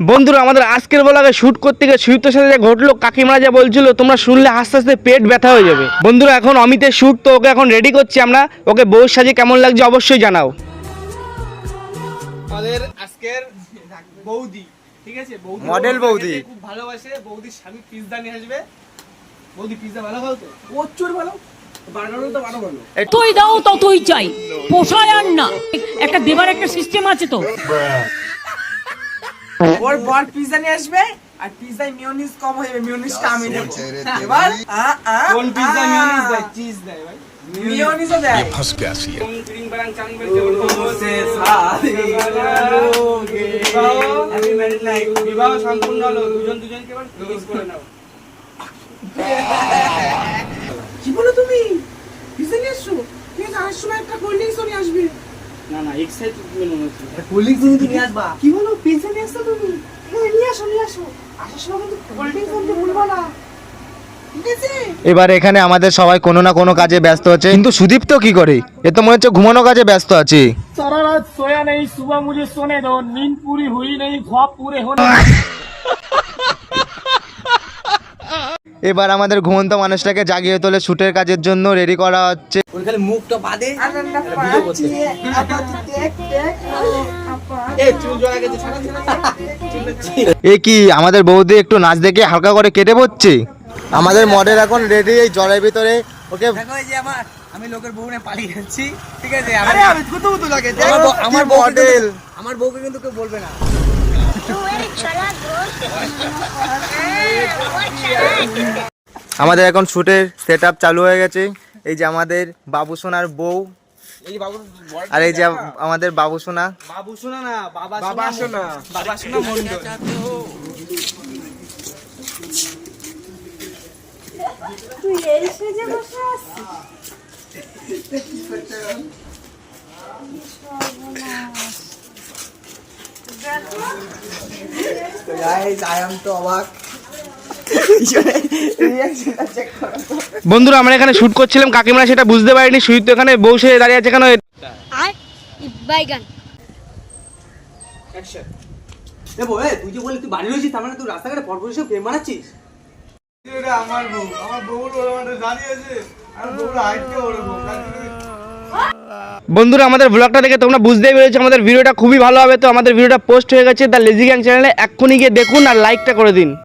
বন্ধুরা আমাদের আজকের বলাকে শুট করতে গিয়ে সুযুক্তর সাথে যা ঘটলো কাকিমারা যা বলছিল তোমরা শুনলে আস্তে আস্তে পেট ব্যথা হয়ে যাবে। বন্ধুরা এখন অমিতের শুট তো ওকে এখন রেডি করছি আমরা। ওকে বউর সাজে কেমন লাগছে অবশ্যই জানাও। আমাদের আজকের বৌদি ঠিক আছে? বৌদি Model বৌদি। খুব ভালোবাসে। বৌদির স্বামী পিৎজা নিয়ে আসবে। বৌদি পিৎজা ভালো খাও তো প্রচুর ভালো। বার্গারও তো ভালো। ভালো তুই চাই। পোষায় আর না। একটা দেবার একটা সিস্টেম আছে তো। ওর বর পিৎজা নিয়ে আসবে আর মিওনিজ কম হয়ে যাবে মিওনিজটা আমি দেবো। এবার কোন পিৎজা আ। দেয়? চিজ দেয় ভাই। মিওনিজও দেয়। কোন ক্রিম বারাং চাং হ্যাপি ম্যারিড লাইফ বিবাহ সম্পূর্ণ হলো দুজন দুজনকে এবার কিস করে নাও। কি বলো তুমি? নিয়ে এসছো সময় একটা কোল্ড ড্রিঙ্কসও নিয়ে আসবে। না না মনে হচ্ছে। কোল্ড ড্রিঙ্কস নিয়ে আসবা। কি বলো পিৎজা নিয়ে আসছো তুমি হ্যাঁ নিয়ে আসো নিয়ে আসো আসার সময় কিন্তু কোল্ড ড্রিঙ্কস আনতে ভুলবা না ঠিক আছে এবার এখানে আমাদের সবাই কোনো না কোনো কাজে ব্যস্ত আছে কিন্তু সুদীপ তো কি করে এ তো মনে হচ্ছে ঘুমানো কাজে ব্যস্ত আছে सारा रात सोया नहीं सुबह मुझे सोने दो नींद पूरी हुई नहीं ख्वाब पूरे होने এবার আমাদের ঘুমন্ত মানুষটাকে জাগিয়ে তোলে শুটের কাজের জন্য রেডি করা হচ্ছে। এ কি আমাদের বৌদি একটু নাচ দেখে হালকা করে কেটে পড়ছে? আমাদের মডেল এখন রেডি এই জলের ভিতরে। ওকে দেখো এই যে আমার আমি লোকের বউ নিয়ে পালিয়ে যাচ্ছি ঠিক আছে? আরে আমি কুতু কুতু লাগে আমার বউ- মডেল আমার বউকে কিন্তু কেউ বলবে না। আমাদের এখন শুটের সেট চালু হয়ে গেছে। এই যে আমাদের বাবু সোনার বউ আর এই যে আমাদের বাবু সোনা না বাবা বাবা শোনা। বাবা শোনা মন্ডল। তুই এই সেজে বসে আছিস? গাইস আই এম তো অবাক। বন্ধুরা আমরা এখানে শুট করছিলাম কাকিমারা সেটা বুঝতে পারিনি। সুযুক্ত এখানে বউ সেজে দাঁড়িয়ে আছে এখানে আর বাইগান। অ্যাকশন দেবো এ তুই যে বললি তুই বাড়ি রয়েছিস তার মানে তুই রাস্তাঘাটে পরপর এসে প্রেম বানাচ্ছিস? আমার বউ। আমার বউর ওরা দাঁড়িয়ে আছে। আর বউর ওরকম তার জন্য বন্ধুরা, আমাদের ব্লগটা দেখে তোমরা বুঝতেই পেরেছ, আমাদের ভিডিওটা খুবই ভালো হবে, তো আমাদের ভিডিওটা পোস্ট হয়ে গেছে দ্য লেজি গ্যাং চ্যানেলে এক্ষুনি গিয়ে দেখুন আর লাইকটা করে দিন।